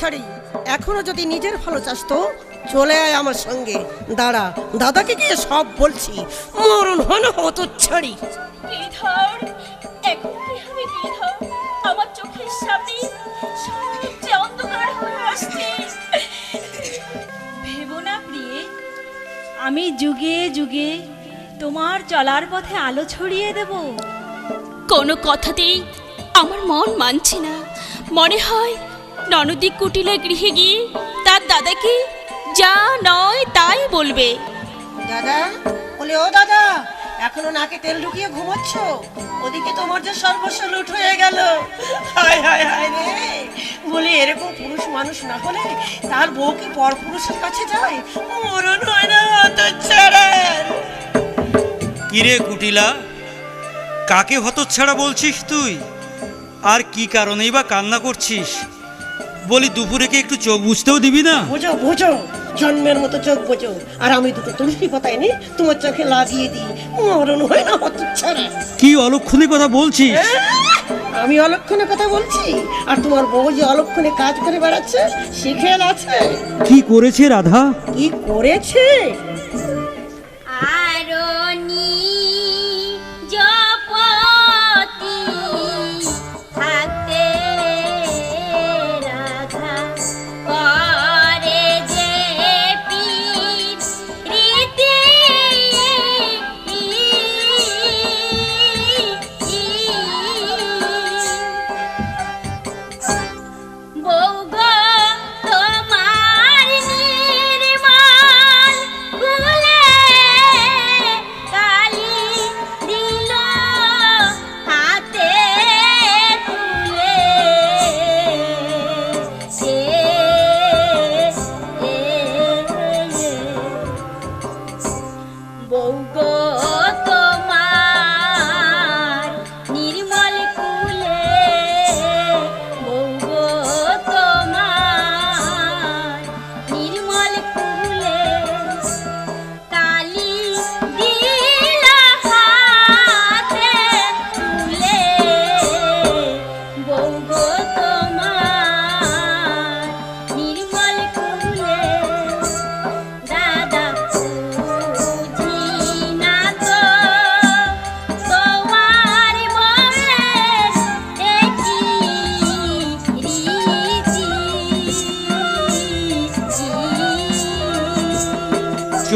ছাড়ি এখনও যদি নিজের ভালো চাস তো চলে আয় আমার সঙ্গে। দাঁড়া দাদাকে গিয়ে সব বলছি। মরণ হন হত ছাড়ি গিরিধর এখন কি হবে গিরিধর আমার চোখের সামনে যে অন্ধকার হয়ে আসছে। ভেবো না প্রিয়ে আমি যুগে যুগে তোমার চলার পথে আলো ছড়িয়ে দেব। কোনো কথাতেই আমার মন মানছে না। মনে হয় ননদি কুটিলা গৃহে গিয়ে তার দাদাকে যা নয় তাই বলবে। দাদা বলে ও দাদা এখনও নাকে তেল ঢুকিয়ে ঘুমাচ্ছ? ওদিকে তোমার যে সর্বস্ব লুট হয়ে গেল। হায় হায় হায় রে। বলি এরকম পুরুষ মানুষ না হলে তার বউ কি পর পুরুষের কাছে যায়? মরণ হয় না অত কিরে কুটিলা কাকে হতচ্ছাড়া বলছিস তুই? আর কি কারণেই বা কান্না করছিস? বলি দুপুরে কি একটু চোখ বুঝতেও দিবি না? বোঝো বোঝো। জন্মের মতো চোখ বোঝো। আর আমি দুটো তুলসী পাতায় নি তোমার চোখে লাগিয়ে দিই। মরণ হয় না অত ছাড়া। কি অলক্ষণে কথা বলছিস? আমি অলক্ষণে কথা বলছি? আর তোমার বউ যে অলক্ষণে কাজ করে বেড়াচ্ছে সে খেয়াল আছে? কি করেছে রাধা? কি করেছে?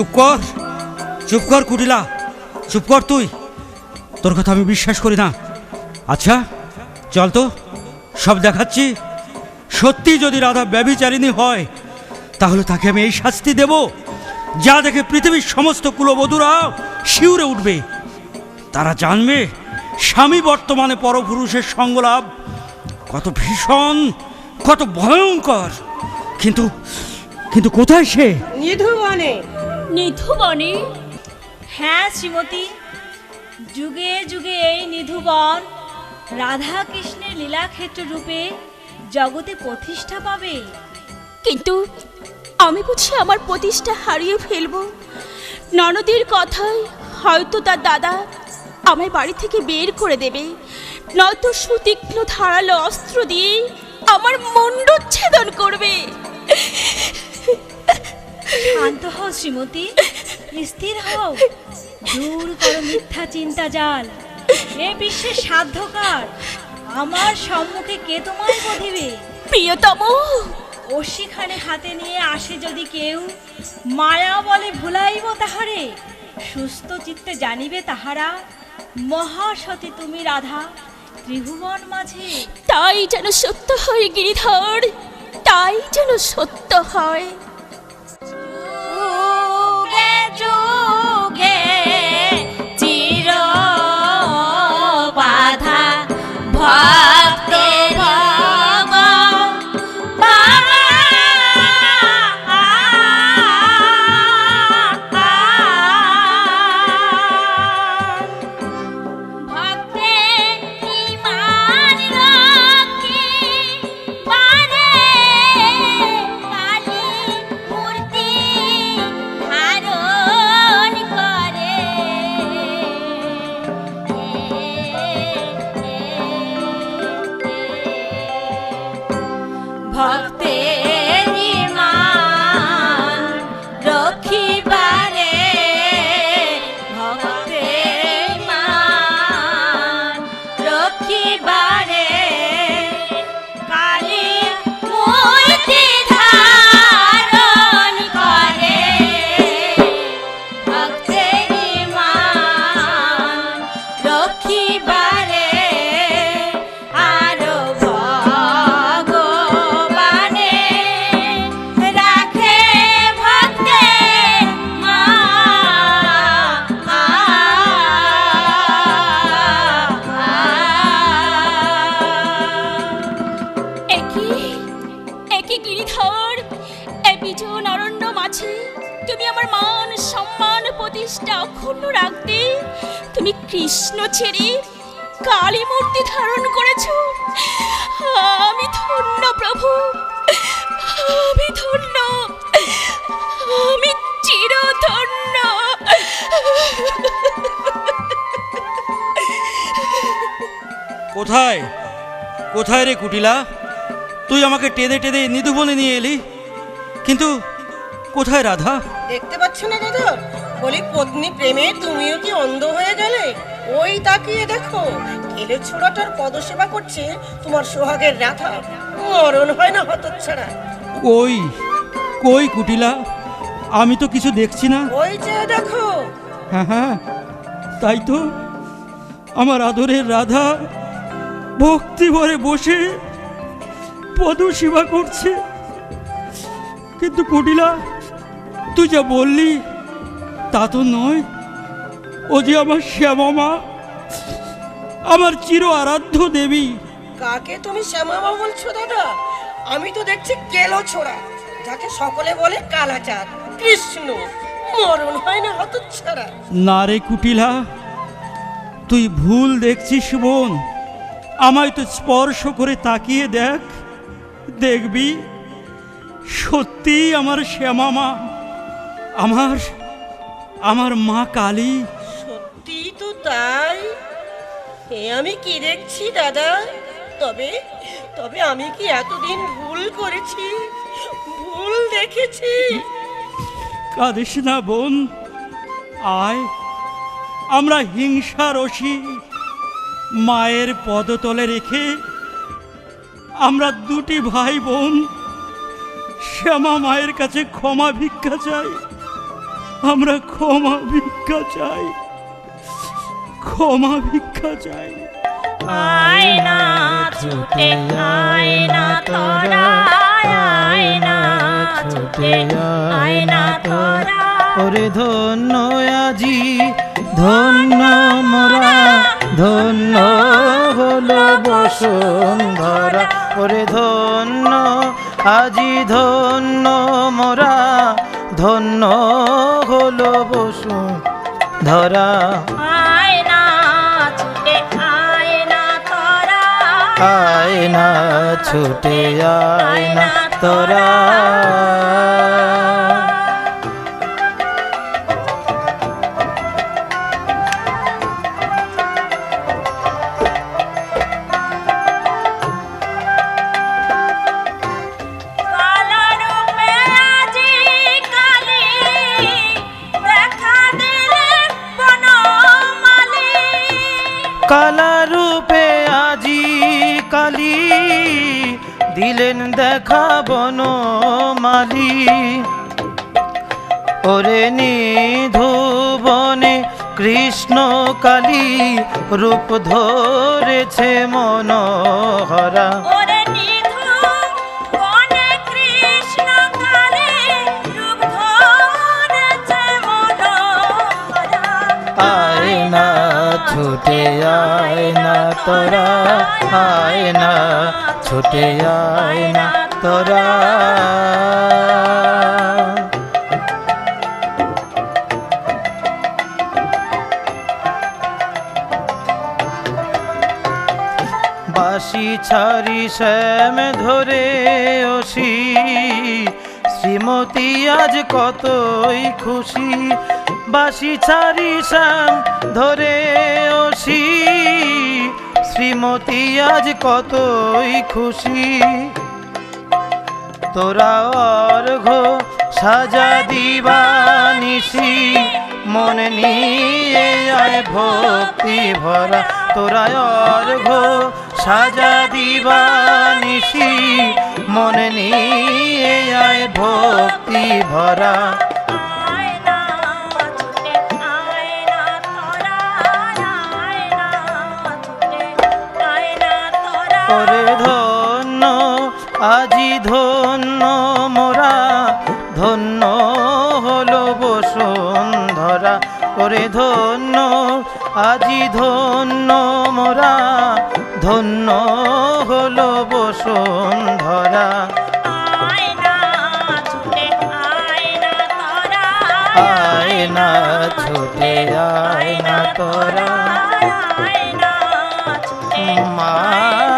চুপ কর চুপ কর কুটিলা, চুপ কর তুই। তোর কথা আমি বিশ্বাস করি না। আচ্ছা চল তো, সব দেখাচ্ছি। সত্যি যদি রাধা ব্যভিচারিণী হয়, তাহলে তাকে আমি এই শাস্তি দেব। যা দেখে পৃথিবীর সমস্ত কুলবধূরা শিউরে উঠবে। তারা জানবে স্বামী বর্তমানে পরপুরুষের সঙ্গলাভ কত ভীষণ, কত ভয়ঙ্কর। কিন্তু কিন্তু কোথায় সে? নিধু বনে নিধুবনে। হ্যাঁ শ্রীমতী। যুগে যুগে এই নিধুবন রাধা কৃষ্ণের লীলাক্ষেত্র রূপে জগতে প্রতিষ্ঠা পাবে। কিন্তু আমি বুঝি আমার প্রতিষ্ঠা হারিয়ে ফেলব। ননদের কথায় হয়তো তার দাদা আমায় বাড়ি থেকে বের করে দেবে। নয়তো সুতীক্ষ্ণ ধারালো অস্ত্র দিয়ে আমার মুন্ডচ্ছেদন করবে। শান্ত হও শ্রীমতী। স্থির হও। দূর করো মিথ্যা চিন্তা জাল। এ বিশ্বের সাধ্যকার। আমার সম্মুখে কে তোমায় বধিবে? প্রিয়তম। অশিখানে হাতে নিয়ে আসে যদি কেউ মায়া বলে ভুলাইব তাহারে। সুস্থ চিত্তে জানিবে তাহারা মহাসতী তুমি রাধা ত্রিভুবন মাঝে। তাই যেন সত্য হয় গিরিধর তাই যেন সত্য হয়। ছেড়ে কালী মূর্তি ধারণ করেছ? আমি ধন্য প্রভু। আমি ধন্য। আমি চির ধন্য কোথায়? কোথায় রে কুটিলা? তুই আমাকে টেনে টেনে নিধুবনে নিয়ে এলি। কিন্তু কোথায় রাধা? দেখতে পাচ্ছ না দাদা? বলি পত্নী প্রেমে তুমিও কি অন্ধ হয়ে গেলে? ওই তাকিয়ে দেখো ঠেলে ছোড়াটার পদসেবা করছে তোমার সোহাগের রাধা। মরণ হয় না হতচ্ছাড়া। কই? কই কুটিলা? আমি তো কিছু দেখছি না। ওই যে দেখো। হ্যাঁ হ্যাঁ তাই তো। আমার আদরের রাধা ভক্তি ভরে বসে পদসেবা করছে। কিন্তু কুটিলা তুই যা বললি তা তো নয়। ও যে আমার শ্যামা মা আমার চির আরাধ্য দেবী। কাকে তুমি শ্যামামা বলছো দাদা? আমি তো দেখছি কেলো ছোড়া যাকে সকলে বলে কালাচাঁদ কৃষ্ণ। মরণ হয় না হতচ্ছাড়া। না রে কুটিলা তুই ভুল দেখছিস বোন। আমায় তো স্পর্শ করে তাকিয়ে দেখ দেখবি সত্যি আমার শ্যামা মা আমার আমার মা কালী। তাই? এ আমি কি দেখছি, দাদা? তবে তবে আমি কি এতদিন ভুল করেছি? ভুল দেখেছি? কাঁদিস না, বোন। আয়। আমরা হিংসা রসি মায়ের পদতলে রেখে আমরা দুটি ভাই, বোন। শ্যামা মায়ের কাছে ক্ষমা ভিক্ষা চাই। আমরা ক্ষমা ভিক্ষা চাই। ক্ষমা ভিক্ষা চাই। আয়না ছুটে আয়না তোরা আয়না ছুটে আয়না তোরা। ওরে ধন্য আজি ধন্য মোরা ধন্য হলো বসুন্ধরা। ওরে ধন্য আজি ধন্য মোরা ধন্য হলো বসুন্ধরা। আয়না ছুটে আয়না তোরা। বনমালী ওরে নিধুবনে কৃষ্ণ কালী রূপ ধরেছে মনোহরা। বনে কৃষ্ণ কালী রূপ ধরেছে মনোহরা। আয়না ছুটে আয়না তোরা আয়না ছুটে আয়না তোরা। বাসি ছাড়ি শ্যাম ধরে ওসি শ্রীমতী, আজ কতই খুশি। বাসি ছাড়ি শ্যাম ধরে ওসি শ্রীমতী, আজ কতই খুশি। তোরা অর্ঘ সাজা দিবানিসি মনে নিয়ে আয় ভক্তি ভরা। তোরা অর্ঘ সাজা দিবানিসি মনে নিয়ে আয় ভক্তি ভরা। করে ধন্য আজি ধন্য মোরা ধন্য হলো বসুন্ধরা করে ধন্য আজি ধন্য মোরা। ধন্য হলো বসুন্ধরা। আয়না ছুটে আয়না তোরা মা